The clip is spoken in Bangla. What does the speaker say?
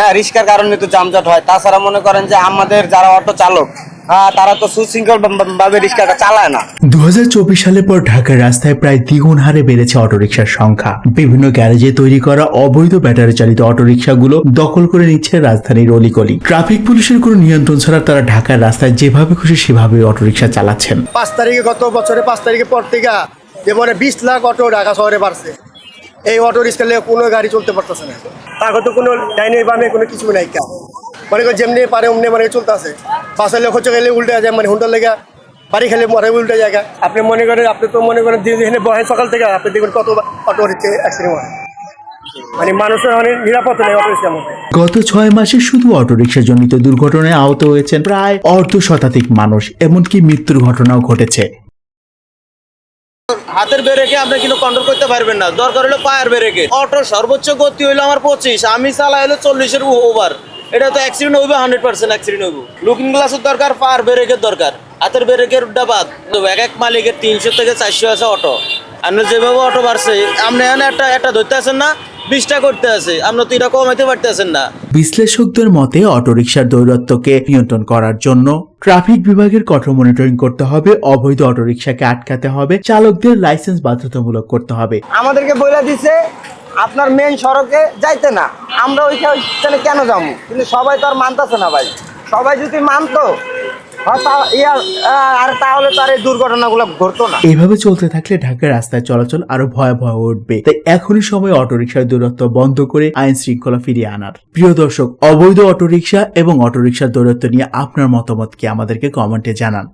হ্যাঁ রিস্কার কারণে তো যানজট হয়। তাছাড়া মনে করেন যে আমাদের যারা অটো চালক হ্যাঁ তারা তো সুশৃঙ্খল ভাবে রিস্কাটা চালায় না। দু সালের পর ঢাকার রাস্তায় প্রায় দ্বিগুণ হারে বেড়েছে অটোরিকশার সংখ্যা। বিভিন্ন গ্যারেজে তৈরি করা অবৈধ ব্যাটারি চালিত অটোরিকশাগুলো দখল করে নিচ্ছে রাজধানীর অলিগলি। ট্রাফিক পুলিশের কোনো নিয়ন্ত্রণ ছাড়া তারা ঢাকার রাস্তায় যেভাবে খুশি সেভাবে অটোরিকশা চালাচ্ছেন। পাঁচ তারিখে গত বছরে পাঁচ তারিখে পর থেকে যেমন বিশ লাখ অটো ঢাকা শহরে বাড়ছে। এই অটো রিক্সা নিয়ে কোনো গাড়ি চলতে পারতেছে না। তাকে তো কোনো ডাইনে বামে কোনো কিছু নাই কা মানে যেমনি পারে অমনি মানে চলতে আছে। পাশের লোক হচ্ছে গেলে উল্টে যায় মানে হুন্ডার লেগে বাড়ি খেলে মরে উল্টে জায়গা আপনি মনে করেন, আপনি তো মনে করেন দিন দিন বহে সকাল থেকে আপনি দেখবেন কত অটো রিক্সা অ্যাক্সিডেন্ট হয়। মানে মানুষের অনেক নিরাপত্তা নেই অটো রিক্সার মধ্যে। গত ছয় মাসে শুধু অটোরিকশা জনিত দুর্ঘটনায় আহত হয়েছেন প্রায় অর্ধ শতাধিক মানুষ, এমনকি মৃত্যুর ঘটনাও ঘটেছে। হাতের ব্রেকে আপনি কিন্তু কন্ট্রোল করতে পারবেন না। দরকার হলো পায়ের ব্রেকে। অটোর সর্বোচ্চ গতি হইল আমার পঁচিশ, আমি চালাই হলো চল্লিশের ওভার এটা তো অ্যাক্সিডেন্ট হইবে হান্ড্রেড পার্সেন্ট অ্যাক্সিডেন্ট হইব। লুকিং গ্লাসের দরকার, পায়ের ব্রেকের দরকার। হাতের ব্রেকের ডাবাদ এক এক মালিকের তিনশো থেকে চারশো আছে অটো আপনি যেভাবে অটো বাড়ছে, আপনি এখানে একটা একটা ধরতে আছেন না বিশটা করতে আছে। আপনি তো এটা কমাইতে পারতেছেন না। বিশ্লেষকদের মতে অটোরিকশার দৌরত্বকে নিয়ন্ত্রণ করার জন্য ট্রাফিক বিভাগের কঠোর মনিটরিং করতে হবে অবৈধ অটোরিকশাকে আটকাতে হবে চালকদের লাইসেন্স বাধ্যতামূলক করতে হবে। আমাদেরকে বলে দিছে আপনার মেন সড়কে যাইতে না। আমরা ওইখানে কেন যাব? কিন্তু সবাই তো আর মানতেছে না ভাই। সবাই যদি মানতো আর তাহলে তো আর এই দুর্ঘটনাগুলো ঘটতো না। এইভাবে চলতে থাকলে ঢাকার রাস্তায় চলাচল আরও ভয়াবহ উঠবে। তাই এখনই সময় অটোরিকশার দূরত্ব বন্ধ করে আইন শৃঙ্খলা ফিরিয়ে আনার। প্রিয় দর্শক, অবৈধ অটোরিকশা এবং অটোরিকশার দূরত্ব নিয়ে আপনার মতামত কি আমাদেরকে কমেন্টে জানান।